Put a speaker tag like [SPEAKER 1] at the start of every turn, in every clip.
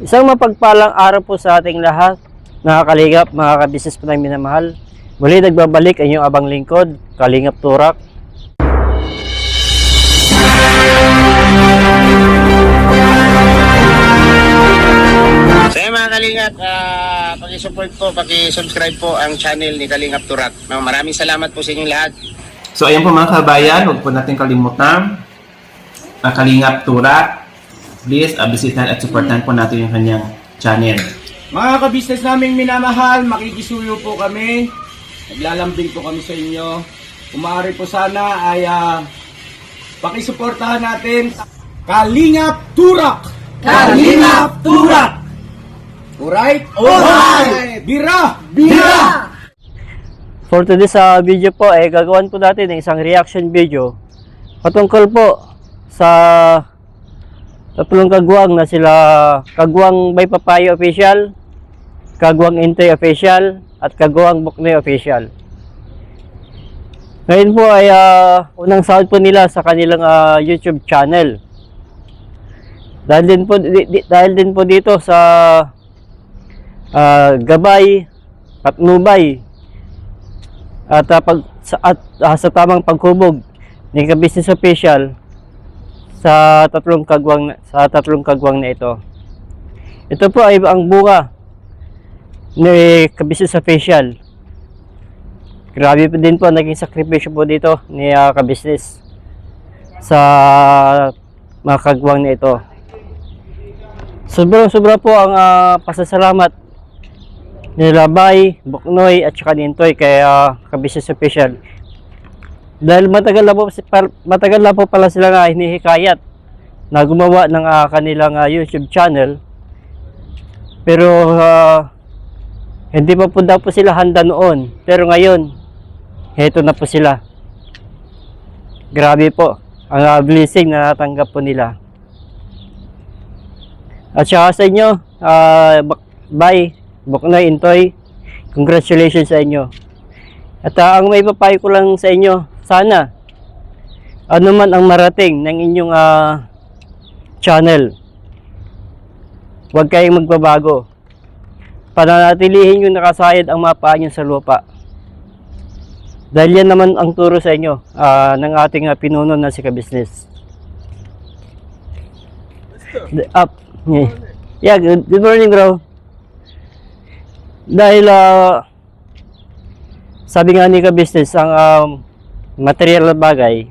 [SPEAKER 1] Isang mapagpalang araw po sa ating lahat, mga kalingap, mga kabisnes po namin minamahal. Muli nagbabalik ang inyong abang lingkod, Kalingap Turak.
[SPEAKER 2] So yun mga Kalingap, ah, paki-support po, paki-subscribe po ang channel ni Kalingap Turak. Maraming salamat po sa inyong lahat.
[SPEAKER 3] So ayan po mga kabayan, huwag po natin kalimutan ang Kalingap Turak. Please, uh, bisitahan at supportan po natin yung kanyang channel.
[SPEAKER 4] Mga kabisnes naming minamahal, makikisuyo po kami. Naglalambing po kami sa inyo. Kung maaari po sana ay uh, pakisuportahan natin. Kalingap Turak! Kalingap Turak! Alright? Alright! Bira! Bira!
[SPEAKER 1] For today sa video po, eh, gagawin po natin ng isang reaction video patungkol po sa tatlong kagwang na sila Kagwang Bay Papayo Official, Kagwang Intay Official, at Kagwang Buknoy Official. Ngayon po ay ah, unang sahod po nila sa kanilang ah, YouTube channel. Dahil din po di- di- dahil din po dito sa ah, Gabay at Nubay at ah, pag sa, at ah, sa tamang paghubog ni ka-business official sa tatlong kagwang sa tatlong kagwang na ito. Ito po ay ang bunga ni ka-business official. Grabe po din po naging sakripisyo po dito ni ah, ka-business sa mga kagwang na ito. Sobrang sobra po ang ah, pasasalamat ni Labay, Buknoy at saka ni Intoy kay uh, ka-business official. Dahil matagal na po, matagal na po pala sila nga hinihikayat na gumawa ng ah, kanilang ah, YouTube channel. Pero ah, hindi pa po daw po sila handa noon. Pero ngayon, heto na po sila. Grabe po ang ah, blessing na natanggap po nila. At saka sa inyo, ah, bak- bye, Buknoy, Intoy, congratulations sa inyo. At ah, ang may papayo ko lang sa inyo, sana, ano man ang marating ng inyong ah, channel, huwag kayong magbabago. Pananatilihin yung nakasayad ang mga paa nyo sa lupa. Dahil yan naman ang turo sa inyo ah, ng ating ah, pinuno na si Kabisnes. The- Up. Yeah. Yeah, good, morning bro. Dahil ah, sabi nga ni ka-business, ang um, material na bagay,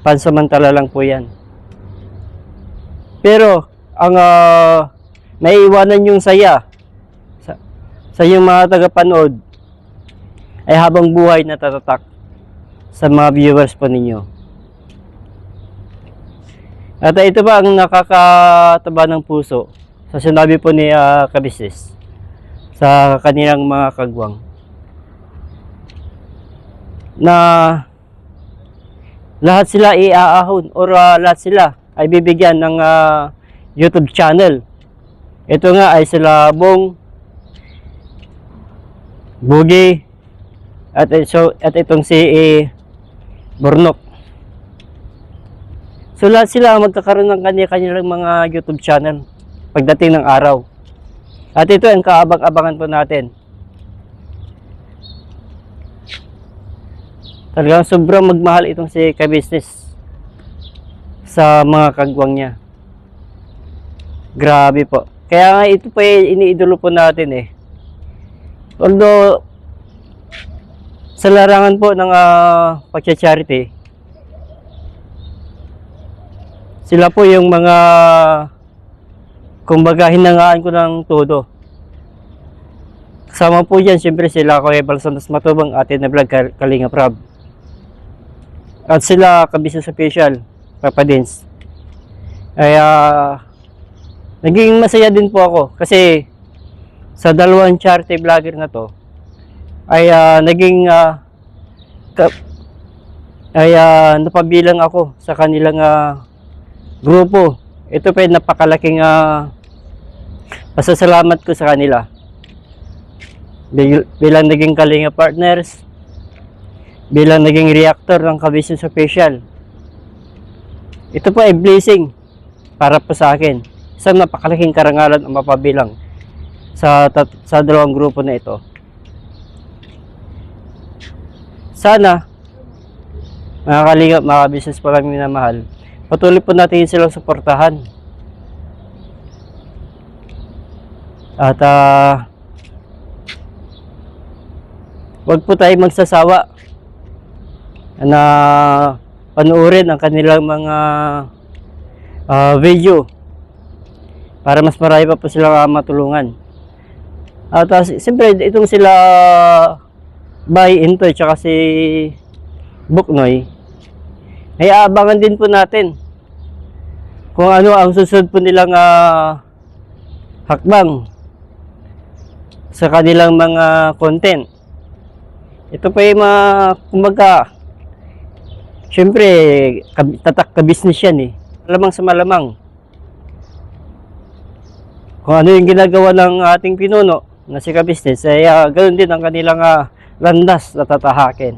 [SPEAKER 1] pansamantala lang po yan. Pero, ang uh, naiiwanan yung saya sa, sa yung mga tagapanood ay habang buhay na tatatak sa mga viewers po ninyo. At ito ba ang nakakataba ng puso sa sinabi po ni uh, kabisnes sa kanilang mga kagwang na lahat sila iaahon or uh, lahat sila ay bibigyan ng uh, YouTube channel. Ito nga ay sila Bong, Bugi, at, so, at itong si eh, Burnok. So lahat sila magkakaroon ng kanya-kanilang mga YouTube channel pagdating ng araw. At ito ang kaabang-abangan po natin. Talagang sobrang magmahal itong si ka-business sa mga kagwang niya. Grabe po. Kaya nga ito pa yung iniidolo po natin eh. Although sa larangan po ng uh, pagcha-charity, sila po yung mga kumbaga hinangaan ko ng todo. Kasama po dyan, siyempre sila Kuya Balsanas Matubang, atin na vlog Kal- Kalinga Prab. At sila kabisnes official, Papa Dins. Ay, ah, naging masaya din po ako kasi sa dalawang charity vlogger na to, ay ah, naging ka- ay ah, napabilang ako sa kanilang ah, grupo. Ito pa napakalaking ah, pasasalamat ko sa kanila. Bil- bilang naging kalinga partners, bilang naging reactor ng Kabusiness Official. Ito po ay blessing para po sa akin. isang napakalaking karangalan ang mapabilang sa, sa dalawang grupo na ito. Sana, mga kalingap, mga business pa kami minamahal, patuloy po natin silang suportahan. At ah, wag po tayo magsasawa na panuorin ang kanilang mga ah, video para mas marami pa po silang ah, matulungan. At uh, siyempre, itong sila Bay Intoy tsaka si Buknoy ay aabangan din po natin kung ano ang susunod po nilang ah, hakbang sa kanilang mga content. Ito pa yung mga, kumbaga, syempre, kab- tatak ka business yan eh. Malamang sa malamang. Kung ano yung ginagawa ng ating pinuno na si ka-business, ay ah, ganoon din ang kanilang ah, landas na tatahakin.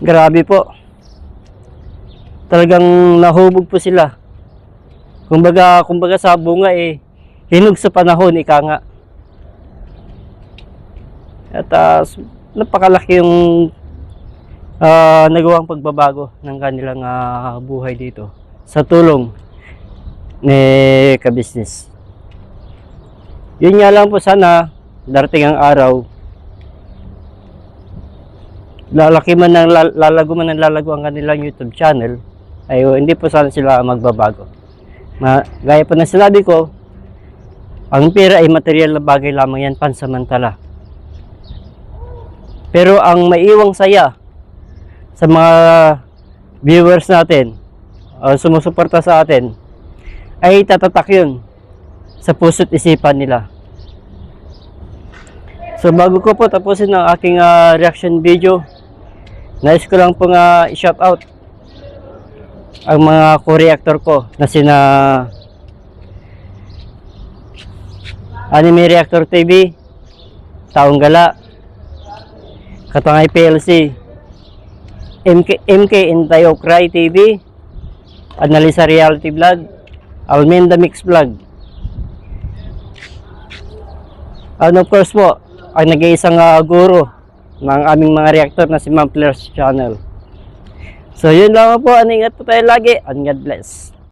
[SPEAKER 1] Grabe po. Talagang nahubog po sila. Kumbaga, kumbaga sa bunga eh, hinog sa panahon, ika nga. At s- napakalaki yung ah, nagawang pagbabago ng kanilang ah, buhay dito sa tulong ni ka-business. Yun nga lang po sana darating ang araw lalaki man ng lal- lalago man ng lalago ang kanilang YouTube channel ay hindi po sana sila magbabago. Ma, gaya po na sinabi ko, ang pera ay material na bagay lamang yan pansamantala. Pero ang maiwang saya sa mga viewers natin, o sumusuporta sa atin, ay tatatak yun sa puso't isipan nila. So bago ko po tapusin ang aking ah, reaction video, nais ko lang po nga i-shout out ang mga co-reactor ko na sina Anime Reactor TV, Taong Gala, Katangay PLC, MK, MK Intayo Cry TV, Analisa Reality Vlog, Almenda Mix Vlog. And of course po, ang nag-iisang ah, guro ng aming mga reactor na si Ma'am Channel. So yun lang po, and ingat po tayo lagi, and God bless.